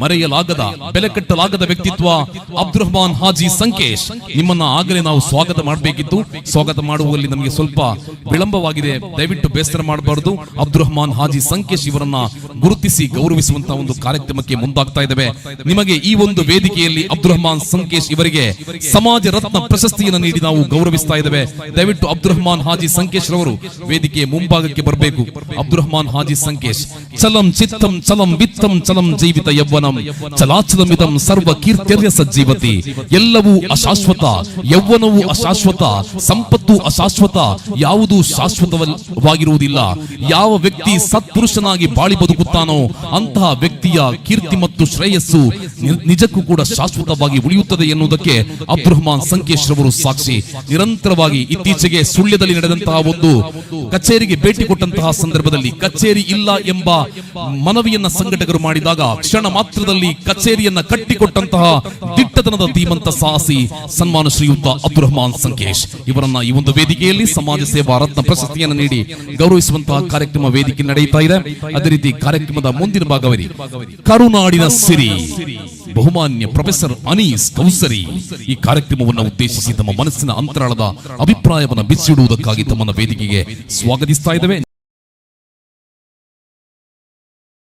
ಮರೆಯಲಾಗದ ಬೆಲೆ ಕಟ್ಟಲಾಗದ ವ್ಯಕ್ತಿತ್ವ ಅಬ್ದುಲ್ ರಹಮಾನ್ ಹಾಜಿ ಸಂಕೇಶ್. ನಿಮ್ಮನ್ನ ಆಗಲೇ ನಾವು ಸ್ವಾಗತ ಮಾಡಬೇಕಿತ್ತು. ಸ್ವಾಗತ ಮಾಡುವಲ್ಲಿ ನಮಗೆ ಸ್ವಲ್ಪ ವಿಳಂಬವಾಗಿದೆ. ದಯವಿಟ್ಟು ಬೇಸರ ಮಾಡಬಾರದು. ಅಬ್ದುಲ್ ರಹಮಾನ್ ಹಾಜಿ ಸಂಕೇಶ್ ಇವರನ್ನ ಗುರುತಿಸಿ ಗೌರವಿಸುವಂತಹ ಒಂದು ಕಾರ್ಯಕ್ರಮಕ್ಕೆ ಮುಂದಾಗ್ತಾ ಇದ್ದೇವೆ. ನಿಮಗೆ ಈ ಒಂದು ವೇದಿಕೆಯಲ್ಲಿ ಅಬ್ದುಲ್ ರಹಮಾನ್ ಸಂಕೇಶ್ ಇವರಿಗೆ ಸಮಾಜ ರತ್ನ ಪ್ರಶಸ್ತಿಯನ್ನು ನೀಡಿ ನಾವು ಗೌರವಿಸ್ತಾ ಇದ್ದೇವೆ. ದಯವಿಟ್ಟು ಅಬ್ದುಲ್ ರಹಮಾನ್ ಹಾಜಿ ಸಂಕೇಶ್ ರವರು ವೇದಿಕೆಯ ಮುಂಭಾಗಕ್ಕೆ ಬರಬೇಕು. ಅಬ್ದುಲ್ ರಹಮಾನ್ ಹಾಜಿ ಸಂಕೇಶ್, ಚಲಂ ಚಿತ್ತಂ ಚಲಂ ವಿತ್ತಂ ಚಲಂ ಜೀವಿತ. ಯೌವನಂ. ಚಲಾಚಲಮಿದಂ ಸರ್ವ ಕೀರ್ತ್ಯರ್ಯ ಸಜ್ಜೀವತಿ. ಎಲ್ಲವೂ ಅಶಾಶ್ವತ, ಯೌವನವು ಅಶಾಶ್ವತ, ಸಂಪತ್ತು ಅಶಾಶ್ವತ, ಯಾವುದು ಶಾಶ್ವತವಾಗಿರುವುದಿಲ್ಲ. ಯಾವ ವ್ಯಕ್ತಿ ಸತ್ಪುರುಷನಾಗಿ ಬಾಳಿ ಬದುಕುತ್ತಾನೋ ಅಂತಹ ವ್ಯಕ್ತಿಯ ಕೀರ್ತಿ ಮತ್ತು ಶ್ರೇಯಸ್ಸು ನಿಜಕ್ಕೂ ಕೂಡ ಶಾಶ್ವತವಾಗಿ ಉಳಿಯುತ್ತದೆ ಎನ್ನುವುದಕ್ಕೆ ಅಬ್ದುಲ್ ಸಂಕೇಶ್ ರವರು ಸಾಕ್ಷಿ. ನಿರಂತರವಾಗಿ ಇತ್ತೀಚೆಗೆ ಸುಳ್ಯದಲ್ಲಿ ನಡೆದಂತಹ ಒಂದು ಕಚೇರಿಗೆ ಭೇಟಿ ಕೊಟ್ಟಂತಹ ಸಂದರ್ಭದಲ್ಲಿ ಕಚೇರಿ ಇಲ್ಲ ಎಂಬ ಮನವಿಯನ್ನ ಸಂಘಟಕರು ಮಾಡಿದಾಗ ಕ್ಷಣ ಮಾತ್ರದಲ್ಲಿ ಕಚೇರಿಯನ್ನ ಕಟ್ಟಿಕೊಟ್ಟಂತಹ ದಿಟ್ಟತನದ ಧೀಮಂತ ಸಾಹಸಿ ಸನ್ಮಾನ ಶ್ರೀಯುತ ಅಬ್ದುಲ್ ರಹಮಾನ್ ಸಂಕೇಶ್. ಇವರನ್ನ ಈ ಒಂದು ವೇದಿಕೆಯಲ್ಲಿ ಸಮಾಜ ಸೇವಾ ರತ್ನ ಪ್ರಶಸ್ತಿಯನ್ನು ನೀಡಿ ಗೌರವಿಸುವಂತಹ ಕಾರ್ಯಕ್ರಮ ವೇದಿಕೆ ನಡೆಯುತ್ತಾ ಇದೆ. ಅದೇ ರೀತಿ ಕಾರ್ಯಕ್ರಮದ ಮುಂದಿನ ಭಾಗವರಿ, ಕರುನಾಡಿನ ಸಿರಿ. ಬಹುಮಾನ್ಯ ಪ್ರೊಫೆಸರ್ ಅನೀಸ್ ಕೌಸರಿ ಈ ಕಾರ್ಯಕ್ರಮವನ್ನು ಉದ್ದೇಶಿಸಿ ತಮ್ಮ ಮನಸ್ಸಿನ ಅಂತರಾಳದ ಅಭಿಪ್ರಾಯವನ್ನು ಬಿಚ್ಚಿಡುವುದಕ್ಕಾಗಿ ತಮ್ಮನ್ನ ವೇದಿಕೆಗೆ ಸ್ವಾಗತಿಸ್ತಾ ಇದ್ದೇವೆ.